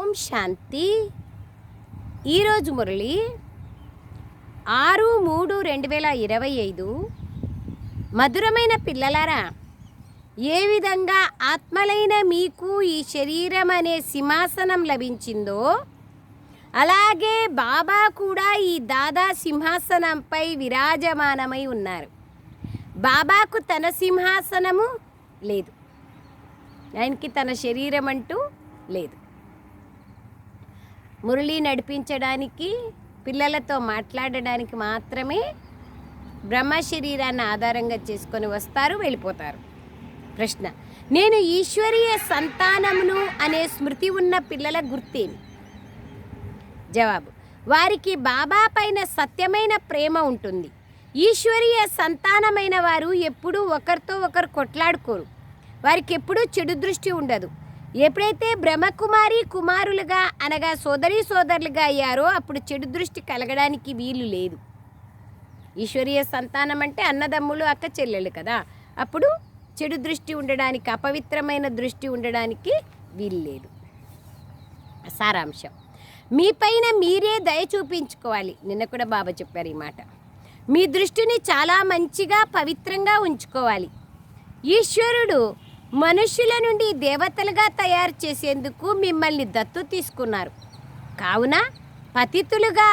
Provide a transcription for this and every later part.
ఓం శాంతి. ఈరోజు మురళి ఆరు మూడు రెండు వేల ఇరవై ఐదు మధురమైన పిల్లలారా ఏ విధంగా ఆత్మలైన మీకు ఈ శరీరం అనే సింహాసనం లభించిందో అలాగే బాబా కూడా ఈ దాదా సింహాసనంపై విరాజమానమై ఉన్నారు. బాబాకు తన సింహాసనము లేదు. ఆయనకి తన శరీరం అంటూ లేదు. మురళి నడిపించడానికి పిల్లలతో మాట్లాడడానికి మాత్రమే బ్రహ్మ శరీరాన్ని ఆధారంగా చేసుకొని వస్తారు వెళ్ళిపోతారు. ప్రశ్న నేను ఈశ్వరీయ సంతానమును అనే స్మృతి ఉన్న పిల్లల గుర్తేమి? జవాబు వారికి బాబా పైన సత్యమైన ప్రేమ ఉంటుంది. ఈశ్వరీయ సంతానమైన వారు ఎప్పుడూ ఒకరితో ఒకరు కొట్లాడుకోరు. వారికి ఎప్పుడూ చెడు దృష్టి ఉండదు. ఎప్పుడైతే బ్రహ్మకుమారి కుమారులుగా అనగా సోదరి సోదరులుగా అయ్యారో అప్పుడు చెడు దృష్టి కలగడానికి వీలు లేదు. ఈశ్వరీయ సంతానం అంటే అన్నదమ్ములు అక్క చెల్లెలు కదా. అప్పుడు చెడు దృష్టి ఉండడానికి అపవిత్రమైన దృష్టి ఉండడానికి వీలు లేదు. సారాంశం. మీపైన మీరే దయ చూపించుకోవాలి. నిన్న కూడా బాబా చెప్పారు ఈ మాట. మీ దృష్టిని చాలా మంచిగా పవిత్రంగా ఉంచుకోవాలి. ఈశ్వరుడు మనుష్యుల నుండి దేవతలుగా తయారు చేసేందుకు మిమ్మల్ని దత్తు తీసుకున్నారు. కావున పతితులుగా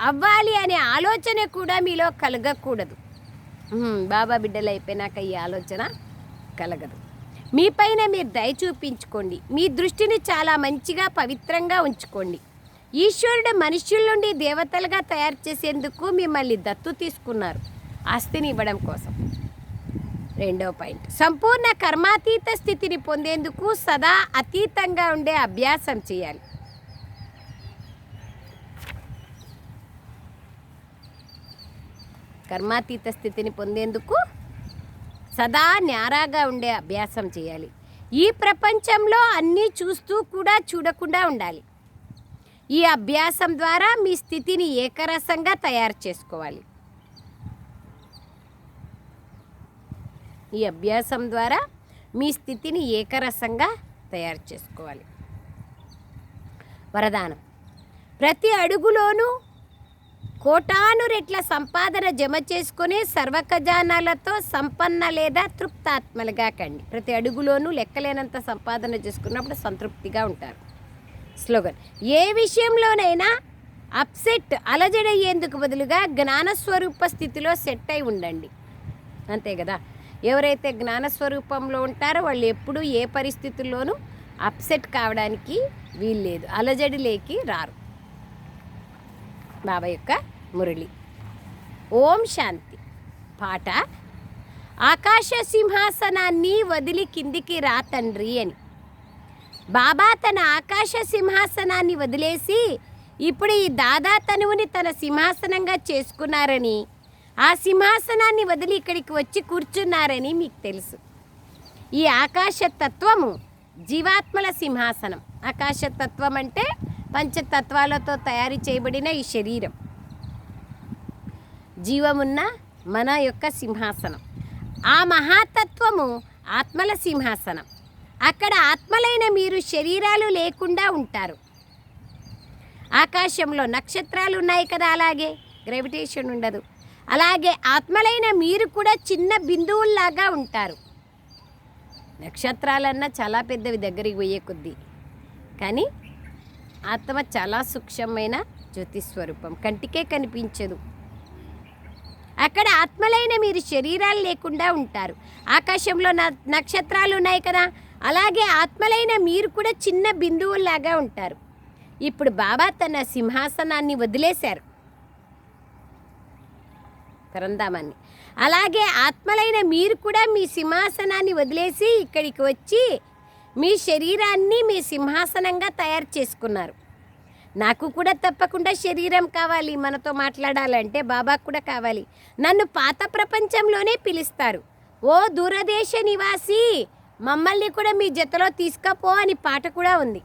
అవ్వాలి అనే ఆలోచన కూడా మీలో కలగకూడదు. బాబా బిడ్డలు అయిపోయినాక ఈ ఆలోచన కలగదు. మీపైన మీరు దయ చూపించుకోండి. మీ దృష్టిని చాలా మంచిగా పవిత్రంగా ఉంచుకోండి. ఈశ్వరుడు మనుష్యుల నుండి దేవతలుగా తయారు చేసేందుకు మిమ్మల్ని దత్తు తీసుకున్నారు. ఆస్తిని ఇవ్వడం కోసం. రెండో పాయింట్. సంపూర్ణ కర్మాతీత స్థితిని పొందేందుకు సదా అతీతంగా ఉండే అభ్యాసం చేయాలి. కర్మాతీత స్థితిని పొందేందుకు సదా న్యారాగా ఉండే అభ్యాసం చేయాలి. ఈ ప్రపంచంలో అన్నీ చూస్తూ కూడా చూడకుండా ఉండాలి. ఈ అభ్యాసం ద్వారా మీ స్థితిని ఏకరసంగా తయారు చేసుకోవాలి. ఈ అభ్యాసం ద్వారా మీ స్థితిని ఏకరసంగా తయారు చేసుకోవాలి. వరదానం. ప్రతి అడుగులోనూ కోటాను రెట్ల సంపాదన జమ చేసుకుని సర్వ ఖజానాలతో సంపన్న లేదా తృప్తాత్మలుగా కండి. ప్రతి అడుగులోనూ లెక్కలేనంత సంపాదన చేసుకున్నప్పుడు సంతృప్తిగా ఉంటారు. స్లోగన్. ఏ విషయంలోనైనా అప్సెట్ అలజడయ్యేందుకు బదులుగా జ్ఞానస్వరూప స్థితిలో సెట్ అయి ఉండండి. అంతే కదా? ఎవరైతే జ్ఞానస్వరూపంలో ఉంటారో వాళ్ళు ఎప్పుడూ ఏ పరిస్థితుల్లోనూ అప్సెట్ కావడానికి వీల్లేదు అలజడి లేకి రారు. బాబా యొక్క మురళి. ఓం శాంతి. పాట ఆకాశ సింహాసనాన్ని వదిలి కిందికి రా తండ్రి అని. బాబా తన ఆకాశ సింహాసనాన్ని వదిలేసి ఇప్పుడు ఈ దాదా తనువుని తన సింహాసనంగా చేసుకున్నారని ఆ సింహాసనాన్ని వదిలి ఇక్కడికి వచ్చి కూర్చున్నారని మీకు తెలుసు. ఈ ఆకాశతత్వము జీవాత్మల సింహాసనం. ఆకాశతత్వం అంటే పంచతత్వాలతో తయారు చేయబడిన ఈ శరీరం. జీవమున్న మన యొక్క సింహాసనం. ఆ మహాతత్వము ఆత్మల సింహాసనం. అక్కడ ఆత్మలైన మీరు శరీరాలు లేకుండా ఉంటారు. ఆకాశంలో నక్షత్రాలు ఉన్నాయి కదా అలాగే గ్రావిటేషన్ ఉండదు. అలాగే ఆత్మలైన మీరు కూడా చిన్న బిందువుల్లాగా ఉంటారు. నక్షత్రాలన్నా చాలా పెద్దవి దగ్గరికి పోయే కొద్దీ. కానీ ఆత్మ చాలా సూక్ష్మమైన జ్యోతిస్వరూపం. కంటికే కనిపించదు. అక్కడ ఆత్మలైన మీరు శరీరాలు లేకుండా ఉంటారు. ఆకాశంలో నక్షత్రాలు ఉన్నాయి కదా? అలాగే ఆత్మలైన మీరు కూడా చిన్న బిందువుల్లాగా ఉంటారు. ఇప్పుడు బాబా తన సింహాసనాన్ని వదిలేశారు. పరంధామాన్ని అలాగే ఆత్మలైన మీరు కూడా మీ సింహాసనాన్ని వదిలేసి ఇక్కడికి వచ్చి మీ శరీరాన్ని మీ సింహాసనంగా తయారు చేసుకున్నారు. నాకు కూడా తప్పకుండా శరీరం కావాలి మనతో మాట్లాడాలంటే బాబాకు కూడా కావాలి. నన్ను పాత ప్రపంచంలోనే పిలుస్తారు. ఓ దూరదేశ నివాసి మమ్మల్ని కూడా మీ జతలో తీసుకపో అని పాట కూడా ఉంది.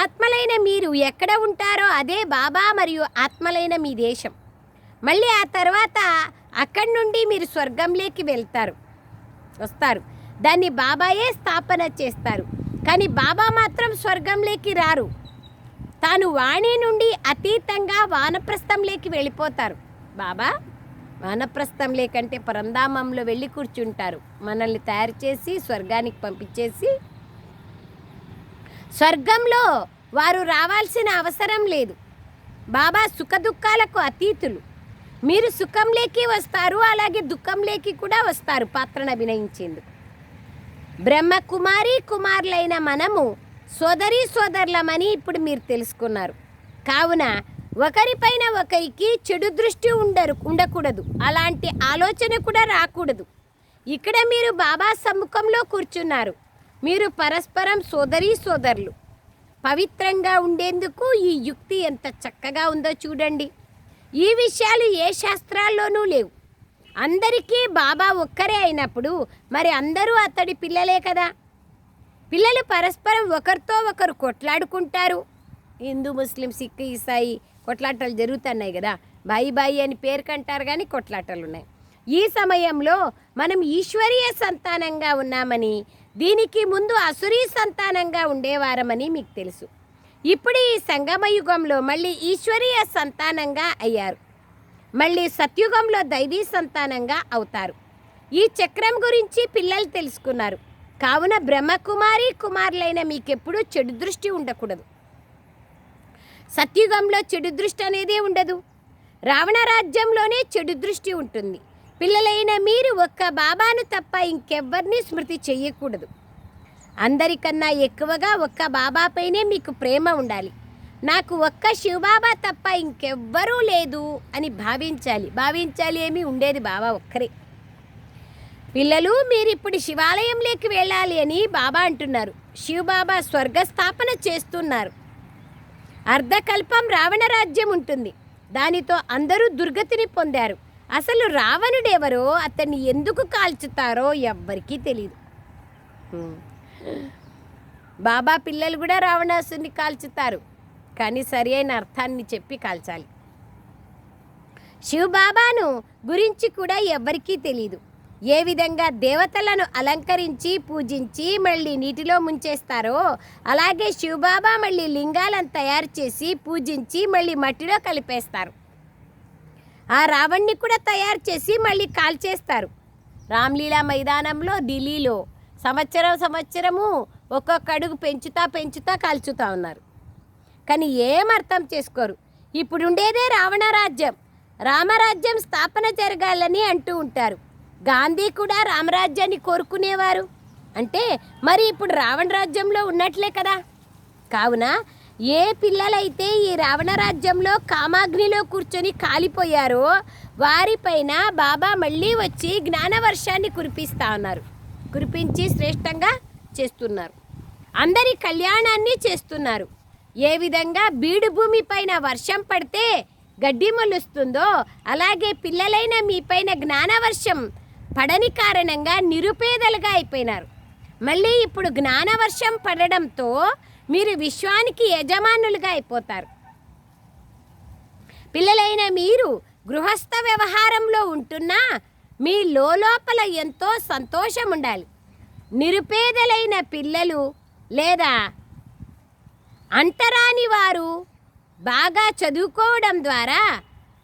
ఆత్మలైన మీరు ఎక్కడ ఉంటారో అదే బాబా మరియు ఆత్మలైన మీ దేశం. మళ్ళీ ఆ తర్వాత అక్కడి నుండి మీరు స్వర్గంలోకి వెళ్తారు. వస్తారు. దాన్ని బాబాయే స్థాపన చేస్తారు. కానీ బాబా మాత్రం స్వర్గంలోకి రారు. తాను వాణి నుండి అతీతంగా వానప్రస్థంలోకి వెళ్ళిపోతారు. బాబా వానప్రస్థం లేకంటే పరంధామంలో వెళ్ళి కూర్చుంటారు. మనల్ని తయారు చేసి స్వర్గానికి పంపించేసి. స్వర్గంలో వారు రావాల్సిన అవసరం లేదు. బాబా సుఖదుఖాలకు అతీతులు. మీరు సుఖంలోకి వస్తారు అలాగే దుఃఖంలోకి కూడా వస్తారు పాత్రను అభినయించేందుకు. బ్రహ్మకుమారి కుమారులైన మనము సోదరి సోదరులమని ఇప్పుడు మీరు తెలుసుకున్నారు. కావున ఒకరిపైన ఒకరికి చెడు దృష్టి ఉండరు ఉండకూడదు. అలాంటి ఆలోచన కూడా రాకూడదు. ఇక్కడ మీరు బాబా సమ్ముఖంలో కూర్చున్నారు. మీరు పరస్పరం సోదరి సోదరులు. పవిత్రంగా ఉండేందుకు ఈ యుక్తి ఎంత చక్కగా ఉందో చూడండి. ఈ విషయాలు ఏ శాస్త్రాల్లోనూ లేవు. అందరికీ బాబా ఒక్కరే అయినప్పుడు మరి అందరూ అతడి పిల్లలే కదా. పిల్లలు పరస్పరం ఒకరితో ఒకరు కొట్లాడుకుంటారు. హిందూ ముస్లిం సిక్ ఈసాయి కొట్లాటలు జరుగుతున్నాయి కదా. బాయి బాయి అని పేరు కంటారు కానీ కొట్లాటలు ఉన్నాయి. ఈ సమయంలో మనం ఈశ్వరీయ సంతానంగా ఉన్నామని దీనికి ముందు అసురీ సంతానంగా ఉండేవారమని మీకు తెలుసు. ఇప్పుడు ఈ సంగమయుగంలో మళ్ళీ ఈశ్వరీయ సంతానంగా అయ్యారు. మళ్ళీ సత్యుగంలో దైవీ సంతానంగా అవుతారు. ఈ చక్రం గురించి పిల్లలు తెలుసుకున్నారు. కావున బ్రహ్మకుమారి కుమారులైన మీకెప్పుడూ చెడు దృష్టి ఉండకూడదు. సత్యుగంలో చెడు దృష్టి అనేది ఉండదు. రావణ రాజ్యంలోనే చెడు దృష్టి ఉంటుంది. పిల్లలైన మీరు ఒక్క బాబాను తప్ప ఇంకెవ్వరిని స్మృతి చెయ్యకూడదు అందరికన్నా ఎక్కువగా ఒక్క బాబాపైనే మీకు ప్రేమ ఉండాలి. నాకు ఒక్క శివబాబా తప్ప ఇంకెవ్వరూ లేదు అని భావించాలి. భావించాలి ఏమి ఉండేది బాబా ఒక్కరే. పిల్లలు మీరు ఇప్పుడు శివాలయంలోకి వెళ్ళాలి అని బాబా అంటున్నారు. శివబాబా స్వర్గస్థాపన చేస్తున్నారు. అర్ధకల్పం రావణ రాజ్యం ఉంటుంది. దానితో అందరూ దుర్గతిని పొందారు. అసలు రావణుడెవరో అతన్ని ఎందుకు కాల్చుతారో ఎవ్వరికీ తెలియదు బాబా పిల్లలు కూడా రావణాసుని కాల్చుతారు. కానీ సరి అయిన అర్థాన్ని చెప్పి కాల్చాలి. శివబాబాను గురించి కూడా ఎవ్వరికీ తెలియదు ఏ విధంగా దేవతలను అలంకరించి పూజించి మళ్ళీ నీటిలో ముంచేస్తారో అలాగే శివబాబా మళ్ళీ లింగాలను తయారు చేసి పూజించి మళ్ళీ మట్టిలో కలిపేస్తారు. ఆ రావణ్ణి కూడా తయారు చేసి మళ్ళీ కాల్చేస్తారు. రామ్లీలా మైదానంలో ఢిల్లీలో సంవత్సరం సంవత్సరము ఒక్కొక్క అడుగు పెంచుతా పెంచుతా కాల్చుతా ఉన్నారు. కానీ ఏం అర్థం చేసుకోరు. ఇప్పుడు ఉండేదే రావణ రాజ్యం. రామరాజ్యం స్థాపన జరగాలని అంటూ ఉంటారు. గాంధీ కూడా రామరాజ్యాన్ని కోరుకునేవారు. అంటే మరి ఇప్పుడు రావణ రాజ్యంలో ఉన్నట్లే కదా. కావున ఏ పిల్లలైతే ఈ రావణ రాజ్యంలో కామాగ్నిలో కూర్చొని కాలిపోయారో వారిపైన బాబా మళ్ళీ వచ్చి జ్ఞానవర్షాన్ని కురిపిస్తా ఉన్నారు. కురిపించి శ్రేష్టంగా చేస్తున్నారు. అందరి కళ్యాణాన్ని చేస్తున్నారు. ఏ విధంగా బీడు భూమి పైన వర్షం పడితే గడ్డి మొలుస్తుందో అలాగే పిల్లలైన మీపైన జ్ఞానవర్షం పడని కారణంగా నిరుపేదలుగా అయిపోయినారు. మళ్ళీ ఇప్పుడు జ్ఞానవర్షం పడడంతో మీరు విశ్వానికి యజమానులుగా అయిపోతారు. పిల్లలైన మీరు గృహస్థ వ్యవహారంలో ఉంటున్నా మీ లోపల ఎంతో సంతోషం ఉండాలి నిరుపేదలైన పిల్లలు లేదా అంటరాని వారు బాగా చదువుకోవడం ద్వారా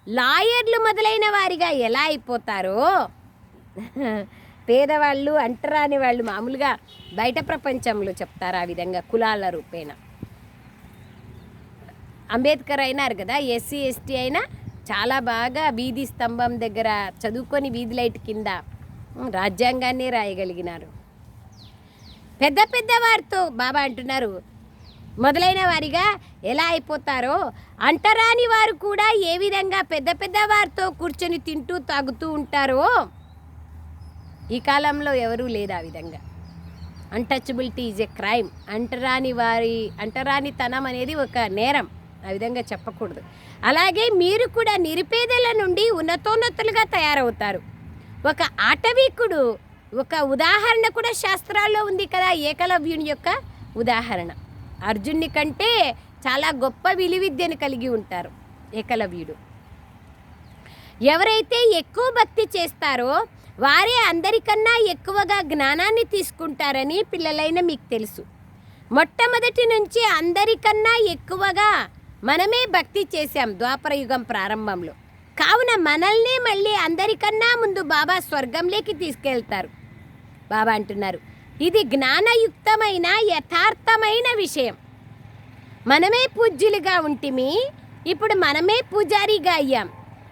లాయర్లు మొదలైన వారిగా ఎలా అయిపోతారో? పేదవాళ్ళు అంటరాని వాళ్ళు మామూలుగా బయట ప్రపంచంలో చెప్తారు ఆ విధంగా కులాల రూపేణ. అంబేద్కర్ అయినారు కదా ఎస్సీ ఎస్టీ అయినా చాలా బాగా వీధి స్తంభం దగ్గర చదువుకొని వీధి లైట్ కింద రాజ్యాంగాన్ని రాయగలిగినారు. పెద్ద పెద్ద వారితో బాబా అంటున్నారు మొదలైన వారిగా ఎలా అయిపోతారో అంటరాని వారు కూడా ఏ విధంగా పెద్ద పెద్ద వారితో కూర్చొని తింటూ తాగుతూ ఉంటారో ఈ కాలంలో ఎవరూ లేదు ఆ విధంగా. అన్టచబిలిటీ ఈజ్ ఎ క్రైమ్ అంటరాని వారి అంటరానితనం అనేది ఒక నేరం. ఆ విధంగా చెప్పకూడదు. అలాగే మీరు కూడా నిరుపేదల నుండి ఉన్నతోన్నతులుగా తయారవుతారు. ఒక ఆటవీకుడు ఒక ఉదాహరణ కూడా శాస్త్రాల్లో ఉంది కదా ఏకలవ్యుని యొక్క ఉదాహరణ. అర్జున్ని కంటే చాలా గొప్ప విలువిద్యను కలిగి ఉంటారు ఏకలవ్యుడు. ఎవరైతే ఎక్కువ భక్తి చేస్తారో వారే అందరికన్నా ఎక్కువగా జ్ఞానాన్ని తీసుకుంటారని పిల్లలైన మీకు తెలుసు. మొట్టమొదటి నుంచి అందరికన్నా ఎక్కువగా మనమే భక్తి చేశాం ద్వాపర యుగం ప్రారంభంలో. కావున మనల్ని మళ్ళీ అందరికన్నా ముందు బాబా స్వర్గంలోకి తీసుకెళ్తారు. బాబా అంటున్నారు ఇది జ్ఞానయుక్తమైన యథార్థమైన విషయం. మనమే పూజ్యులుగా ఉంటిమి ఇప్పుడు మనమే పూజారిగా అయ్యాం.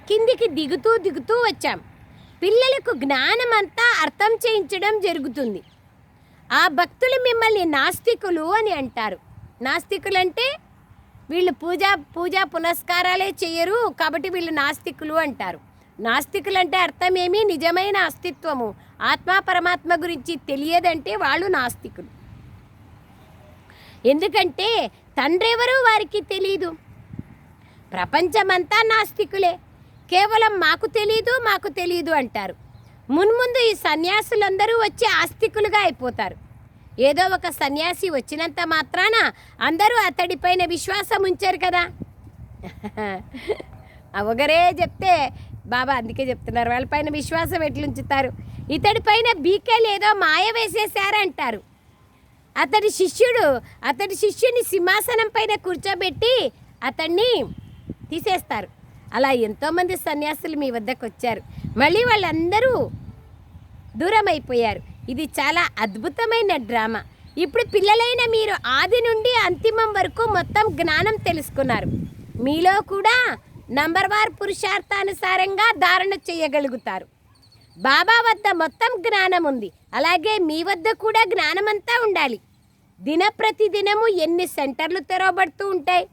కిందికి దిగుతూ దిగుతూ వచ్చాం. పిల్లలకు జ్ఞానమంతా అర్థం చేయించడం జరుగుతుంది. ఆ భక్తులు మిమ్మల్ని నాస్తికులు అని అంటారు. నాస్తికులు అంటే వీళ్ళు పూజ పూజ పునస్కారాలే చేయరు కాబట్టి వీళ్ళు నాస్తికులు అంటారు. నాస్తికులు అంటే అర్థమేమి? నిజమైన అస్తిత్వము. ఆత్మ పరమాత్మ గురించి తెలియదంటే వాళ్ళు నాస్తికులు. ఎందుకంటే తండ్రి ఎవరు వారికి తెలియదు ప్రపంచమంతా నాస్తికులే. కేవలం మాకు తెలీదు మాకు తెలియదు అంటారు. మున్ముందు ఈ సన్యాసులందరూ వచ్చి ఆస్తికులుగా అయిపోతారు. ఏదో ఒక సన్యాసి వచ్చినంత మాత్రాన అందరూ అతడిపైన విశ్వాసం ఉంచారు కదా. అవగరే చెప్తే బాబా అందుకే చెప్తున్నారు వాళ్ళపైన విశ్వాసం ఎట్లుంచుతారు? ఇతడి పైన బీకేలు ఏదో మాయ వేసేశారంటారు. అతడి శిష్యుడు అతడి శిష్యుని సింహాసనం పైన కూర్చోబెట్టి అతన్ని తీసేస్తారు. అలా ఎంతోమంది సన్యాసులు మీ వద్దకు వచ్చారు మళ్ళీ వాళ్ళందరూ దూరం అయిపోయారు ఇది చాలా అద్భుతమైన డ్రామా. ఇప్పుడు పిల్లలైన మీరు ఆది నుండి అంతిమం వరకు మొత్తం జ్ఞానం తెలుసుకున్నారు. మీలో కూడా నంబర్ వార్ పురుషార్థానుసారంగా ధారణ చేయగలుగుతారు. బాబా వద్ద మొత్తం జ్ఞానం ఉంది. అలాగే మీ వద్ద కూడా జ్ఞానమంతా ఉండాలి. దిన ప్రతిదినము ఎన్ని సెంటర్లు తెరవబడుతూ ఉంటాయి?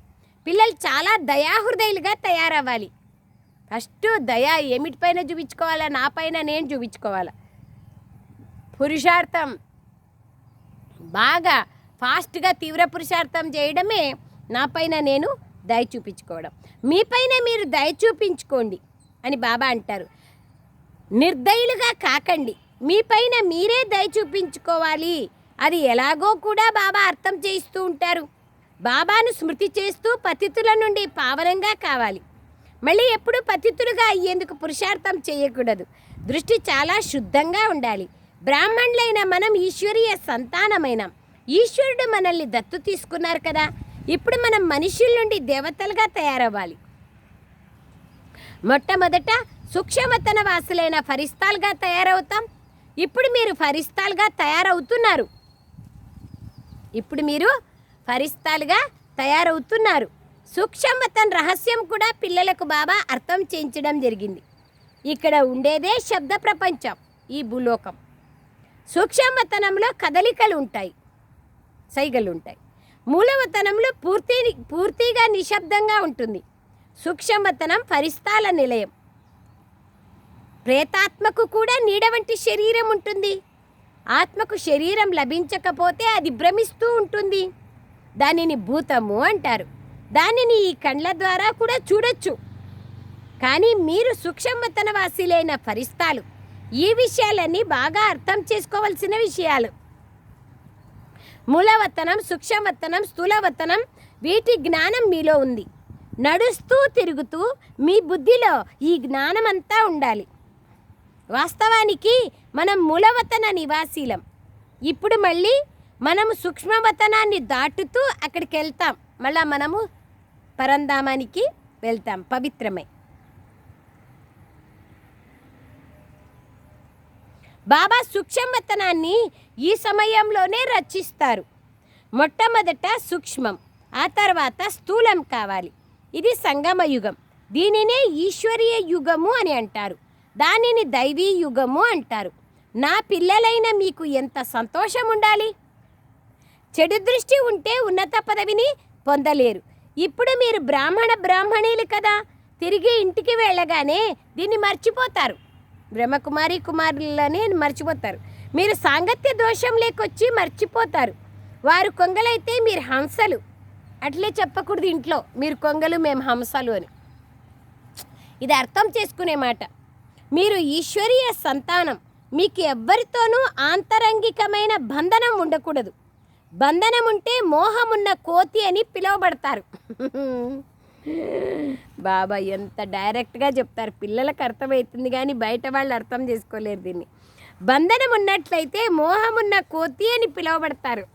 పిల్లలు చాలా దయాహృదయులుగా తయారవ్వాలి. ఫస్ట్ దయ ఏమిటిపైన చూపించుకోవాలా? నా పైన నేను చూపించుకోవాలా? పురుషార్థం. బాగా ఫాస్ట్గా తీవ్ర పురుషార్థం చేయడమే నా పైన నేను దయ చూపించుకోవడం. మీపైన మీరు దయ చూపించుకోండి అని బాబా అంటారు. నిర్దయులుగా కాకండి. మీపైన మీరే దయ చూపించుకోవాలి. అది ఎలాగో కూడా బాబా అర్థం చేయిస్తూ ఉంటారు. బాబాను స్మృతి చేస్తూ పతితుల నుండి పావనంగా కావాలి. మళ్ళీ ఎప్పుడు పతితులుగా అయ్యేందుకు పురుషార్థం చేయకూడదు. దృష్టి చాలా శుద్ధంగా ఉండాలి. బ్రాహ్మణులైన మనం ఈశ్వరీయ సంతానమైన. ఈశ్వరుడు మనల్ని దత్తు తీసుకున్నారు కదా. ఇప్పుడు మనం మనుషుల నుండి దేవతలుగా తయారవ్వాలి. మొట్టమొదట సూక్ష్మతన వాసులైన ఫరిస్తాలుగా తయారవుతాం. ఇప్పుడు మీరు ఫరిస్తాలుగా తయారవుతున్నారు. ఇప్పుడు మీరు ఫరిస్తాలుగా తయారవుతున్నారు. సూక్ష్మతన్ రహస్యం కూడా పిల్లలకు బాబా అర్థం చేయించడం జరిగింది. ఇక్కడ ఉండేదే శబ్ద ప్రపంచం ఈ భూలోకం. సూక్ష్మతనంలో కదలికలు ఉంటాయి సైగలు ఉంటాయి మూలవతనంలో పూర్తి పూర్తిగా నిశ్శబ్దంగా ఉంటుంది. సూక్ష్మతనం పరిస్థాల నిలయం. ప్రేతాత్మకు కూడా నీడ వంటి శరీరం ఉంటుంది. ఆత్మకు శరీరం లభించకపోతే అది భ్రమిస్తూ ఉంటుంది. దానిని భూతము అంటారు. దానిని ఈ కండ్ల ద్వారా కూడా చూడొచ్చు. కానీ మీరు సూక్ష్మతన వాసిలైన ఫరిస్తాలు ఈ విషయాలన్నీ బాగా అర్థం చేసుకోవాల్సిన విషయాలు. మూలవతనం సూక్ష్మవతనం స్థూలవతనం వీటి జ్ఞానం మీలో ఉంది. నడుస్తూ తిరుగుతూ మీ బుద్ధిలో ఈ జ్ఞానం అంతా ఉండాలి. వాస్తవానికి మనం మూలవతన నివాసీలం. ఇప్పుడు మళ్ళీ మనము సూక్ష్మవతనాన్ని దాటుతూ అక్కడికి వెళ్తాం మళ్ళా మనము పరంధామానికి వెళ్తాం. పవిత్రమై. బాబా సూక్ష్మతనాన్ని ఈ సమయంలోనే రచిస్తారు. మొట్టమొదట సూక్ష్మం ఆ తర్వాత స్థూలం కావాలి. ఇది సంగమ యుగం. దీనినే ఈశ్వరీయ యుగము అని అంటారు. దానిని దైవీ యుగము అంటారు. నా పిల్లలైన మీకు ఎంత సంతోషం ఉండాలి? చెడు దృష్టి ఉంటే ఉన్నత పదవిని పొందలేరు. ఇప్పుడు మీరు బ్రాహ్మణ బ్రాహ్మణీలు కదా. తిరిగి ఇంటికి వెళ్ళగానే దీన్ని మర్చిపోతారు. బ్రహ్మకుమారి కుమారులని మర్చిపోతారు. మీరు సాంగత్య దోషం లేకొచ్చి మర్చిపోతారు. వారు కొంగలైతే మీరు హంసలు. అట్లే చెప్పకూడదు ఇంట్లో. మీరు కొంగలు మేము హంసలు అని. ఇది అర్థం చేసుకునే మాట. మీరు ఈశ్వరీయ సంతానం. మీకు ఎవ్వరితోనూ ఆంతరంగికమైన బంధనం ఉండకూడదు. బంధనం ఉంటే మోహమున్న కోతి అని పిలువబడతారు. బాబా ఎంత డైరెక్ట్గా చెప్తారు. పిల్లలకు అర్థమవుతుంది కానీ బయట వాళ్ళు అర్థం చేసుకోలేరు దీన్ని. బంధనం ఉన్నట్లయితే మోహమున్న కోతి అని పిలువబడతారు.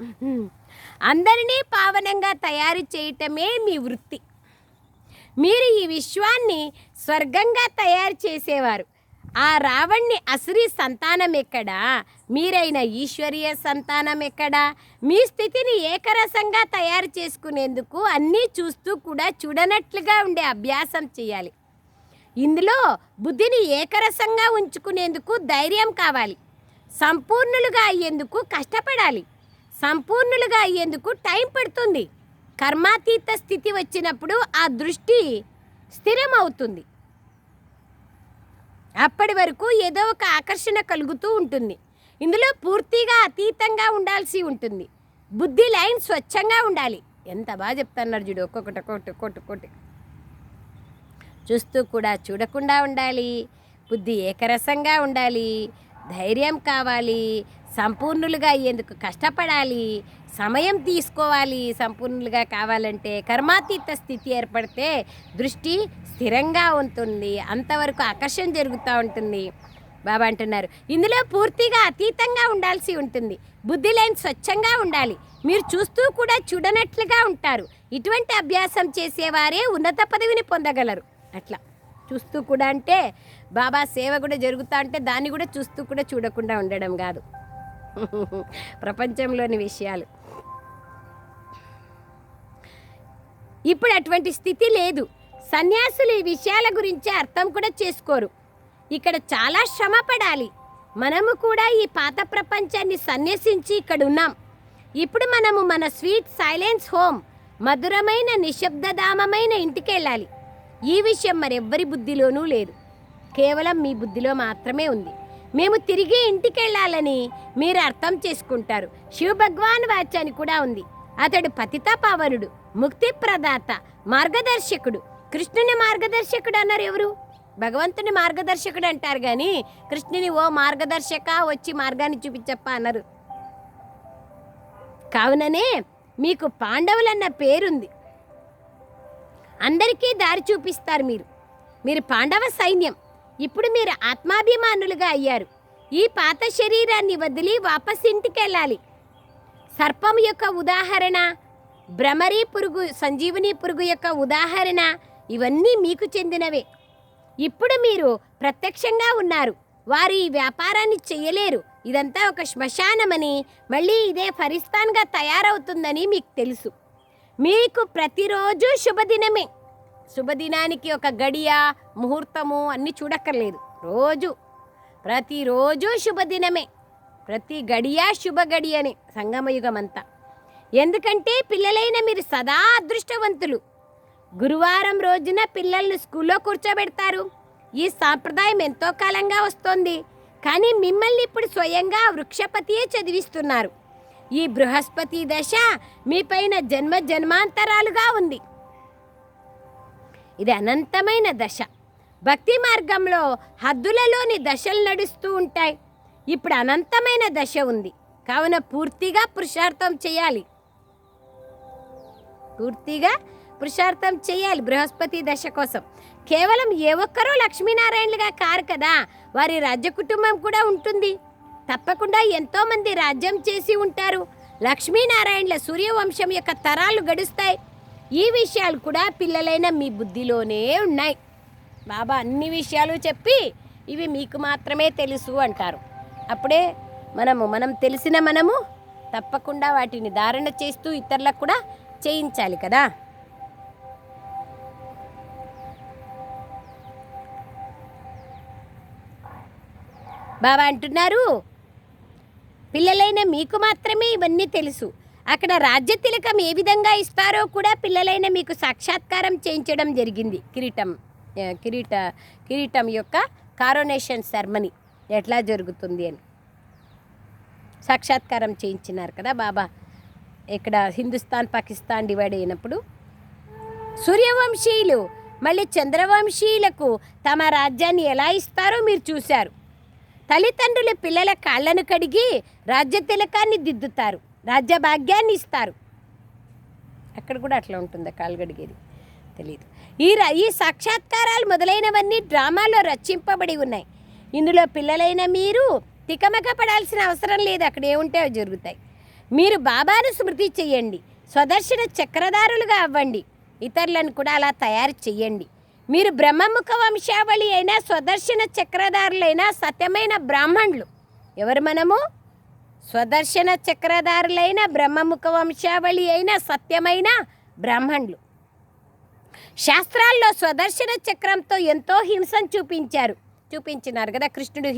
అందరినీ పావనంగా తయారు చేయటమే మీ వృత్తి. మీరు ఈ విశ్వాన్ని స్వర్గంగా తయారు చేసేవారు. ఆ రావణ్ణి అసురి సంతానం ఎక్కడా? మీరైన ఈశ్వరీయ సంతానం ఎక్కడా? మీ స్థితిని ఏకరసంగా తయారు చేసుకునేందుకు అన్నీ చూస్తూ కూడా చూడనట్లుగా ఉండే అభ్యాసం చేయాలి. ఇందులో బుద్ధిని ఏకరసంగా ఉంచుకునేందుకు ధైర్యం కావాలి. సంపూర్ణులుగా అయ్యేందుకు కష్టపడాలి. సంపూర్ణులుగా అయ్యేందుకు టైం పడుతుంది. కర్మాతీత స్థితి వచ్చినప్పుడు ఆ దృష్టి స్థిరం అవుతుంది అప్పటి వరకు ఏదో ఒక ఆకర్షణ కలుగుతూ ఉంటుంది. ఇందులో పూర్తిగా అతీతంగా ఉండాల్సి ఉంటుంది. బుద్ధి లైన్ స్వచ్ఛంగా ఉండాలి. ఎంత బాగా చెప్తున్నారు చూడు ఒక్కొక్కటి ఒక్కొక్కటి ఒక్కొక్కటి ఒక్కొక్కటి. చూస్తూ కూడా చూడకుండా ఉండాలి. బుద్ధి ఏకరసంగా ఉండాలి. ధైర్యం కావాలి. సంపూర్ణులుగా అయ్యేందుకు కష్టపడాలి. సమయం తీసుకోవాలి సంపూర్ణులుగా కావాలంటే కర్మాతీత స్థితి ఏర్పడితే దృష్టి స్థిరంగా ఉంటుంది అంతవరకు ఆకర్షణ జరుగుతూ ఉంటుంది. బాబా అంటున్నారు. ఇందులో పూర్తిగా అతీతంగా ఉండాల్సి ఉంటుంది. బుద్ధి లేని స్వచ్ఛంగా ఉండాలి. మీరు చూస్తూ కూడా చూడనట్లుగా ఉంటారు. ఇటువంటి అభ్యాసం చేసేవారే ఉన్నత పదవిని పొందగలరు. అట్లా. చూస్తూ కూడా అంటే బాబా సేవ కూడా జరుగుతా అంటే దాన్ని కూడా చూస్తూ కూడా చూడకుండా ఉండడం కాదు. ప్రపంచంలోని విషయాలు. ఇప్పుడు అటువంటి స్థితి లేదు. సన్యాసులు ఈ విషయాల గురించి అర్థం కూడా చేసుకోరు. ఇక్కడ చాలా శ్రమ పడాలి. మనము కూడా ఈ పాత ప్రపంచాన్ని సన్యసించి ఇక్కడ ఉన్నాం ఇప్పుడు మనము మన స్వీట్ సైలెన్స్ హోమ్ మధురమైన నిశ్శబ్దధామమైన ఇంటికెళ్ళాలి. ఈ విషయం మరెవ్వరి బుద్ధిలోనూ లేదు. కేవలం మీ బుద్ధిలో మాత్రమే ఉంది. మేము తిరిగి ఇంటికెళ్ళాలని మీరు అర్థం చేసుకుంటారు. శివ భగవాన్ వాచ్యాన్ని కూడా ఉంది. అతడు పతితాపావనుడు ముక్తి ప్రదాత మార్గదర్శకుడు. కృష్ణుని మార్గదర్శకుడు అన్నారు ఎవరు? భగవంతుని మార్గదర్శకుడు అంటారు కానీ కృష్ణుని ఓ మార్గదర్శక వచ్చి మార్గాన్ని చూపించప్ప అన్నారు. కావుననే మీకు పాండవులన్న పేరుంది. అందరికీ దారి చూపిస్తారు మీరు. మీరు పాండవ సైన్యం. ఇప్పుడు మీరు ఆత్మాభిమానులుగా అయ్యారు. ఈ పాత శరీరాన్ని వదిలి వాపస్ ఇంటికి వెళ్ళాలి సర్పం యొక్క ఉదాహరణ భ్రమరీ పురుగు సంజీవని పురుగు యొక్క ఉదాహరణ ఇవన్నీ మీకు చెందినవే. ఇప్పుడు మీరు ప్రత్యక్షంగా ఉన్నారు. వారు ఈ వ్యాపారాన్ని చేయలేరు. ఇదంతా ఒక శ్మశానమని మళ్ళీ ఇదే ఫరిస్తాన్గా తయారవుతుందని మీకు తెలుసు. మీకు ప్రతిరోజు శుభదినమే. శుభదినానికి ఒక గడియ ముహూర్తము అన్నీ చూడక్కర్లేదు. రోజు. ప్రతిరోజు శుభదినమే. ప్రతి గడియా శుభ గడియనే సంగమయుగం అంతా ఎందుకంటే పిల్లలైన మీరు సదా అదృష్టవంతులు. గురువారం రోజున పిల్లల్ని స్కూల్లో కూర్చోబెడతారు. ఈ సాంప్రదాయం ఎంతో కాలంగా వస్తోంది. కానీ మిమ్మల్ని ఇప్పుడు స్వయంగా వృక్షపతియే చదివిస్తున్నారు. ఈ బృహస్పతి దశ మీపైన జన్మ జన్మాంతరాలుగా ఉంది. ఇది అనంతమైన దశ. భక్తి మార్గంలో హద్దులలోని దశలు నడుస్తూ ఉంటాయి. ఇప్పుడు అనంతమైన దశ ఉంది. కావున పూర్తిగా పురుషార్థం చేయాలి. పూర్తిగా పురుషార్థం చేయాలి బృహస్పతి దశ కోసం. కేవలం ఏ ఒక్కరూ లక్ష్మీనారాయణలుగా కారు కదా. వారి రాజ్య కుటుంబం కూడా ఉంటుంది. తప్పకుండా ఎంతోమంది రాజ్యం చేసి ఉంటారు. లక్ష్మీనారాయణల సూర్యవంశం యొక్క తరాలు గడుస్తాయి. ఈ విషయాలు కూడా పిల్లలైన మీ బుద్ధిలోనే ఉన్నాయి. బాబా అన్ని విషయాలు చెప్పి ఇవి మీకు మాత్రమే తెలుసు అంటారు. అప్పుడే మనము మనం తెలిసిన మనము తప్పకుండా వాటిని ధారణ చేస్తూ ఇతరులకు కూడా చేయించాలి కదా. బాబా అంటున్నారు పిల్లలైన మీకు మాత్రమే ఇవన్నీ తెలుసు. అక్కడ రాజ్య తిలకం ఏ విధంగా ఇస్తారో కూడా పిల్లలైన మీకు సాక్షాత్కారం చేయించడం జరిగింది. కిరీటం కిరీట కిరీటం యొక్క కారోనేషన్ సెర్మనీ ఎట్లా జరుగుతుంది అని. సాక్షాత్కారం చేయించినారు కదా బాబా. ఇక్కడ హిందుస్థాన్ పాకిస్తాన్ డివైడ్ అయినప్పుడు సూర్యవంశీయులు మళ్ళీ చంద్రవంశీయులకు తమ రాజ్యాన్ని ఎలా ఇస్తారో మీరు చూశారు. తల్లిదండ్రులు పిల్లల కాళ్ళను కడిగి రాజ్య తిలకాన్ని దిద్దుతారు రాజ్య భాగ్యాన్ని ఇస్తారు. అక్కడ కూడా అట్లా ఉంటుంది కాళ్ళు కడిగేది తెలియదు ఈ ర- ఈ సాక్షాత్కారాలు మొదలైనవన్నీ డ్రామాలో రచింపబడి ఉన్నాయి. ఇందులో పిల్లలైన మీరు తికమక పడాల్సిన అవసరం లేదు. అక్కడ ఏముంటే అవి జరుగుతాయి. మీరు బాబాను స్మృతి చెయ్యండి. స్వదర్శన చక్రధారులుగా అవ్వండి. ఇతరులను కూడా అలా తయారు చెయ్యండి. మీరు బ్రహ్మముఖ వంశావళి అయినా స్వదర్శన చక్రధారులైనా సత్యమైన బ్రాహ్మణులు. ఎవరు మనము? స్వదర్శన చక్రధారులైన బ్రహ్మముఖ వంశావళి అయిన సత్యమైన బ్రాహ్మణులు. శాస్త్రాల్లో స్వదర్శన చక్రంతో ఎంతో హింసను చూపించారు. చూపించినారు కదా కృష్ణుడు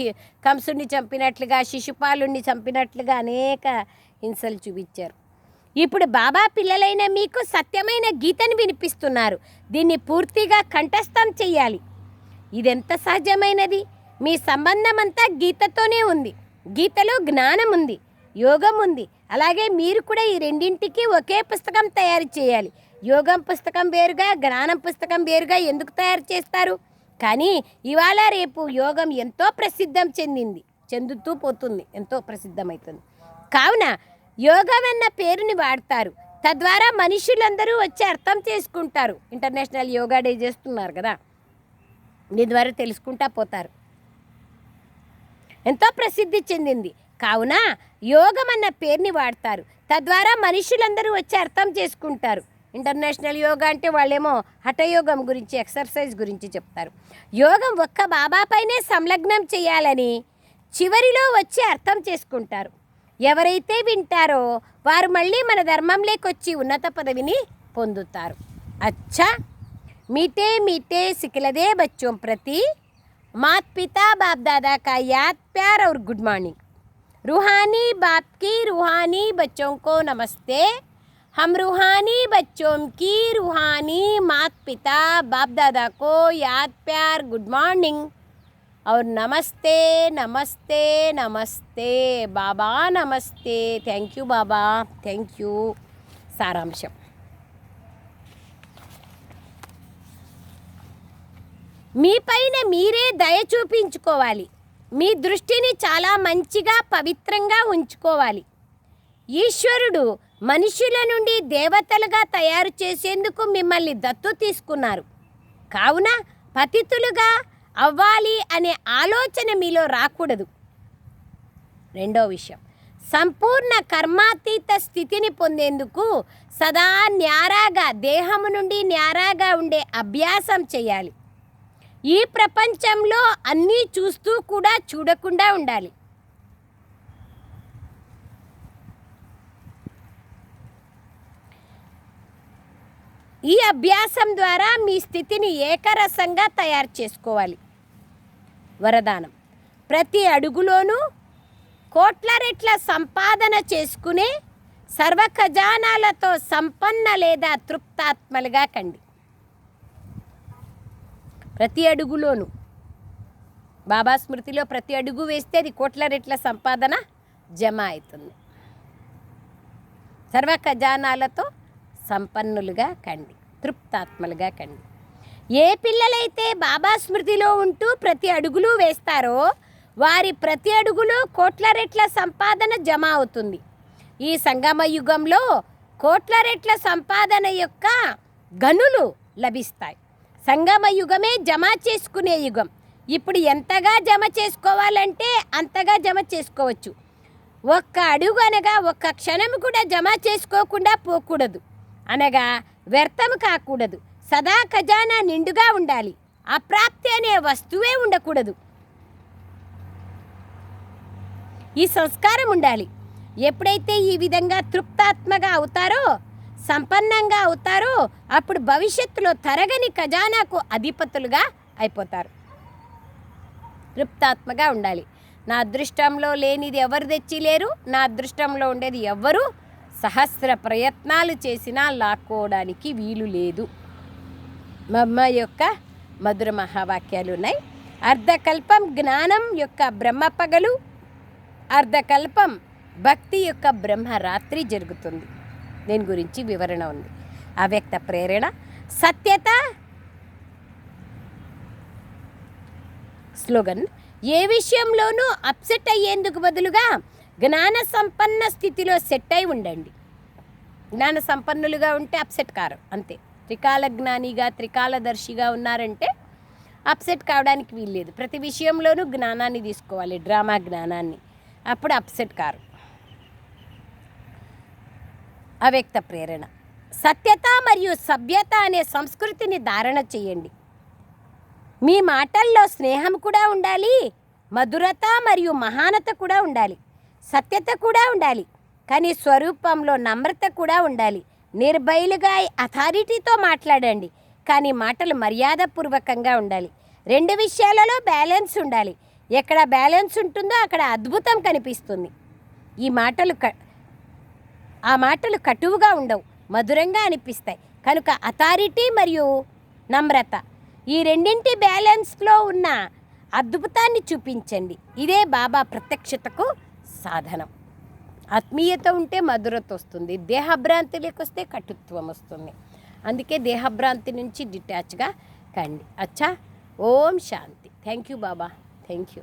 కంసుడిని చంపినట్లుగా శిశుపాలుణ్ణి చంపినట్లుగా అనేక హింసలు చూపించారు. ఇప్పుడు బాబా పిల్లలైన మీకు సత్యమైన గీతను వినిపిస్తున్నారు. దీన్ని పూర్తిగా కంఠస్థం చెయ్యాలి ఇదెంత సహజమైనది? మీ సంబంధం అంతా గీతతోనే ఉంది. గీతలో జ్ఞానం ఉంది యోగం ఉంది. అలాగే మీరు కూడా ఈ రెండింటికి ఒకే పుస్తకం తయారు చేయాలి. యోగం పుస్తకం వేరుగా జ్ఞానం పుస్తకం వేరుగా ఎందుకు తయారు చేస్తారు? కానీ ఇవాళ రేపు యోగం ఎంతో ప్రసిద్ధం చెందింది చెందుతూ పోతుంది ఎంతో ప్రసిద్ధమవుతుంది కావున యోగం అన్న పేరుని వాడతారు. తద్వారా మనుషులందరూ వచ్చి అర్థం చేసుకుంటారు. ఇంటర్నేషనల్ యోగా డే చేస్తున్నారు కదా. దీని ద్వారా తెలుసుకుంటా పోతారు. ఎంతో ప్రసిద్ధి చెందింది. కావున యోగం అన్న పేరుని వాడతారు. తద్వారా మనుషులందరూ వచ్చి అర్థం చేసుకుంటారు. ఇంటర్నేషనల్ యోగా అంటే వాళ్ళేమో హఠయోగం గురించి ఎక్సర్సైజ్ గురించి చెప్తారు యోగం ఒక్క బాబాపైనే సంలగ్నం చేయాలని చివరిలో వచ్చి అర్థం చేసుకుంటారు ఎవరైతే వింటారో వారు మళ్ళీ మన ధర్మంలోకి వచ్చి ఉన్నత పదవిని పొందుతారు అచ్చా मीठे मीठे सिखलदे बच्चों प्रति मात पिता बाप दादा का याद प्यार और गुड मॉर्निंग रूहानी बाप की रूहानी बच्चों को नमस्ते हम रूहानी बच्चों की रूहानी मात पिता बाप दादा को याद प्यार गुड मॉर्निंग और नमस्ते नमस्ते नमस्ते बाबा नमस्ते thank you Baba thank you सारांशम మీపైన మీరే దయ చూపించుకోవాలి మీ దృష్టిని చాలా మంచిగా పవిత్రంగా ఉంచుకోవాలి ఈశ్వరుడు మనుషుల నుండి దేవతలుగా తయారు చేసేందుకు మిమ్మల్ని దత్తు తీసుకున్నారు. కావున పతితులుగా అవ్వాలి అనే ఆలోచన మీలో రాకూడదు. రెండో విషయం. సంపూర్ణ కర్మాతీత స్థితిని పొందేందుకు సదా న్యారాగా దేహము నుండి న్యారాగా ఉండే అభ్యాసం చేయాలి. ఈ ప్రపంచంలో అన్నీ చూస్తూ కూడా చూడకుండా ఉండాలి. ఈ అభ్యాసం ద్వారా మీ స్థితిని ఏకరసంగా తయారు చేసుకోవాలి. వరదానం. ప్రతి అడుగులోనూ కోట్ల రెట్ల సంపాదన చేసుకునే సర్వ ఖజానాలతో సంపన్న లేదా తృప్తాత్మలుగా కండి. ప్రతి అడుగులోనూ. బాబా స్మృతిలో ప్రతి అడుగు వేస్తే అది కోట్ల రెట్ల సంపాదన జమ అవుతుంది. సర్వ ఖజానాలతో సంపన్నులుగా కండి తృప్తాత్మలుగా కండి. ఏ పిల్లలైతే బాబా స్మృతిలో ఉంటూ ప్రతి అడుగులు వేస్తారో వారి ప్రతి అడుగులు కోట్ల రెట్ల సంపాదన జమ అవుతుంది. ఈ సంగమ యుగంలో కోట్ల రెట్ల సంపాదన యొక్క గనులు లభిస్తాయి. సంగమ యుగమే జమ చేసుకునే యుగం. ఇప్పుడు ఎంతగా జమ చేసుకోవాలంటే అంతగా జమ చేసుకోవచ్చు. ఒక్క అడుగు అనగా ఒక్క క్షణం కూడా జమ చేసుకోకుండా పోకూడదు. అనగా వ్యర్థము కాకూడదు. సదా ఖజానా నిండుగా ఉండాలి. అప్రాప్తి అనే వస్తువే ఉండకూడదు. ఈ సంస్కారం ఉండాలి. ఎప్పుడైతే ఈ విధంగా తృప్తాత్మగా అవుతారో సంపన్నంగా అవుతారో అప్పుడు భవిష్యత్తులో తరగని ఖజానాకు అధిపతులుగా అయిపోతారు. తృప్తాత్మగా ఉండాలి. నా అదృష్టంలో లేనిది ఎవరు తెచ్చిలేరు నా అదృష్టంలో ఉండేది ఎవ్వరు సహస్ర ప్రయత్నాలు చేసినా లాక్కోవడానికి వీలు లేదు. మా అమ్మ యొక్క మధుర మహావాక్యాలు ఉన్నాయి. అర్ధకల్పం జ్ఞానం యొక్క బ్రహ్మ పగలు అర్ధకల్పం భక్తి యొక్క బ్రహ్మరాత్రి జరుగుతుంది. దీని గురించి వివరణ ఉంది. అవ్యక్త ప్రేరణ సత్యత స్లోగన్ ఏ విషయంలోనూ అప్సెట్ అయ్యేందుకు బదులుగా జ్ఞాన సంపన్న స్థితిలో సెట్ అయి ఉండండి. జ్ఞాన సంపన్నులుగా ఉంటే అప్సెట్ కారు అంతే. త్రికాల జ్ఞానిగా త్రికాలదర్శిగా ఉన్నారంటే అప్సెట్ కావడానికి వీల్లేదు. ప్రతి విషయంలోనూ జ్ఞానాన్ని తీసుకోవాలి డ్రామా జ్ఞానాన్ని. అప్పుడు అప్సెట్ కారు. అవ్యక్త ప్రేరణ. సత్యత మరియు సభ్యత అనే సంస్కృతిని ధారణ చేయండి. మీ మాటల్లో స్నేహం కూడా ఉండాలి మధురత మరియు మహానత కూడా ఉండాలి. సత్యత కూడా ఉండాలి. కానీ స్వరూపంలో నమ్రత కూడా ఉండాలి. నిర్భయలుగా అథారిటీతో మాట్లాడండి. కానీ మాటలు మర్యాదపూర్వకంగా ఉండాలి. రెండు విషయాలలో బ్యాలెన్స్ ఉండాలి. ఎక్కడ బ్యాలెన్స్ ఉంటుందో అక్కడ అద్భుతం కనిపిస్తుంది. ఈ మాటలు క ఆ మాటలు కటువుగా ఉండవు మధురంగా అనిపిస్తాయి. కనుక అథారిటీ మరియు నమ్రత ఈ రెండింటి బ్యాలెన్స్లో ఉన్న అద్భుతాన్ని చూపించండి. ఇదే బాబా ప్రత్యక్షతకు సాధనం. ఆత్మీయత ఉంటే మధురత వస్తుంది దేహభ్రాంతి వస్తే కటుత్వం వస్తుంది. అందుకే దేహభ్రాంతి నుంచి డిటాచ్గా కండి. అచ్చా ఓం శాంతి. Thank you Baba. Thank you